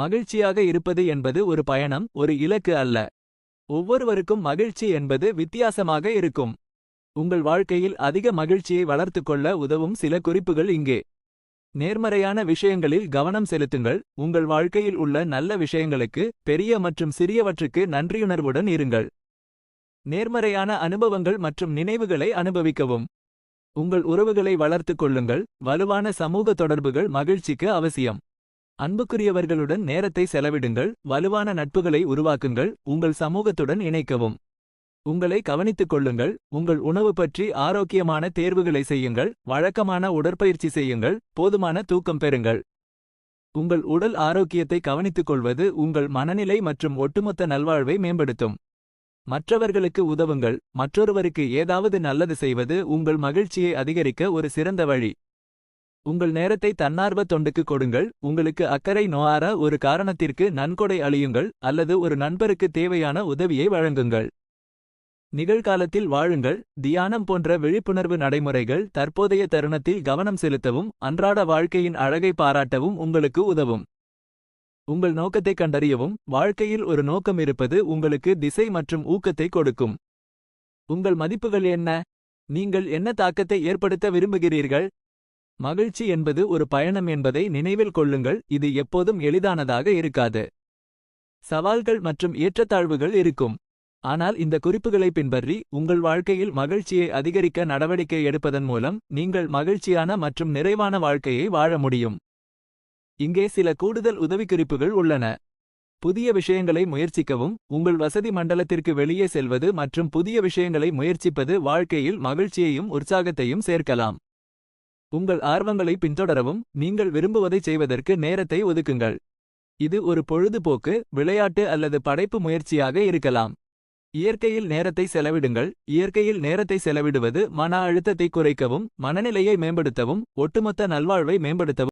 மகிழ்ச்சியாக இருப்பது என்பது ஒரு பயணம் ஒரு இலக்கு அல்ல. ஒவ்வொருவருக்கும் மகிழ்ச்சி என்பது வித்தியாசமாக இருக்கும். உங்கள் வாழ்க்கையில் அதிக மகிழ்ச்சியை வளர்த்துக் கொள்ள உதவும் சில குறிப்புகள் இங்கே. நேர்மறையான விஷயங்களில் கவனம் செலுத்துங்கள். உங்கள் வாழ்க்கையில் உள்ள நல்ல விஷயங்களுக்கு பெரிய மற்றும் சிறியவற்றுக்கு நன்றியுணர்வுடன் இருங்கள். நேர்மறையான அனுபவங்கள் மற்றும் நினைவுகளை அனுபவிக்கவும். உங்கள் உறவுகளை வளர்த்துக் கொள்ளுங்கள். வலுவான சமூக தொடர்புகள் மகிழ்ச்சிக்கு அவசியம். அன்புக்குரியவர்களுடன் நேரத்தை செலவிடுங்கள் வலுவான நட்புகளை உருவாக்குங்கள் உங்கள் சமூகத்துடன் இணைக்கவும். உங்களை கவனித்துக் கொள்ளுங்கள் உங்கள் உணவு பற்றி ஆரோக்கியமான தேர்வுகளை செய்யுங்கள் வழக்கமான உடற்பயிற்சி செய்யுங்கள் போதுமான தூக்கம் பெறுங்கள். உங்கள் உடல் ஆரோக்கியத்தை கவனித்துக் கொள்வது உங்கள் மனநிலை மற்றும் ஒட்டுமொத்த நல்வாழ்வை மேம்படுத்தும். மற்றவர்களுக்கு உதவுங்கள் மற்றொருவருக்கு ஏதாவது நல்லது செய்வது உங்கள் மகிழ்ச்சியை அதிகரிக்க ஒரு சிறந்த வழி. உங்கள் நேரத்தை தன்னார்வ தொண்டுக்கு கொடுங்கள். உங்களுக்கு அக்கறை நோயார ஒரு காரணத்திற்கு நன்கொடை அழியுங்கள் அல்லது ஒரு நண்பருக்கு தேவையான உதவியை வழங்குங்கள். நிகழ்காலத்தில் வாழுங்கள். தியானம் போன்ற விழிப்புணர்வு நடைமுறைகள் தற்போதைய தருணத்தில் கவனம் செலுத்தவும் அன்றாட வாழ்க்கையின் அழகை பாராட்டவும் உங்களுக்கு உதவும். உங்கள் நோக்கத்தை கண்டறியவும் வாழ்க்கையில் ஒரு நோக்கம் இருப்பது உங்களுக்கு திசை மற்றும் ஊக்கத்தை கொடுக்கும். உங்கள் மதிப்புகள் என்ன? நீங்கள் என்ன தாக்கத்தை ஏற்படுத்த விரும்புகிறீர்கள்? மகிழ்ச்சி என்பது ஒரு பயணம் என்பதை நினைவில் கொள்ளுங்கள் இது எப்போதும் எளிதானதாக இருக்காது. சவால்கள் மற்றும் ஏற்றத்தாழ்வுகள் இருக்கும். ஆனால் இந்த குறிப்புகளை பின்பற்றி உங்கள் வாழ்க்கையில் மகிழ்ச்சியை அதிகரிக்க நடவடிக்கை எடுப்பதன் மூலம் நீங்கள் மகிழ்ச்சியான மற்றும் நிறைவான வாழ்க்கையை வாழ முடியும். இங்கே சில கூடுதல் உதவிக்குறிப்புகள் உள்ளன. புதிய விஷயங்களை முயற்சிக்கவும் உங்கள் வசதி மண்டலத்திற்கு வெளியே செல்வது மற்றும் புதிய விஷயங்களை முயற்சிப்பது வாழ்க்கையில் மகிழ்ச்சியையும் உற்சாகத்தையும் சேர்க்கலாம். உங்கள் ஆர்வங்களை பின்தொடரவும் நீங்கள் விரும்புவதைச் செய்வதற்கு நேரத்தை ஒதுக்குங்கள். இது ஒரு பொழுதுபோக்கு விளையாட்டு அல்லது படைப்பு முயற்சியாக இருக்கலாம். இயற்கையில் நேரத்தை செலவிடுங்கள். இயற்கையில் நேரத்தை செலவிடுவது மன அழுத்தத்தை குறைக்கவும் மனநிலையை மேம்படுத்தவும் ஒட்டுமொத்த நல்வாழ்வை மேம்படுத்தவும்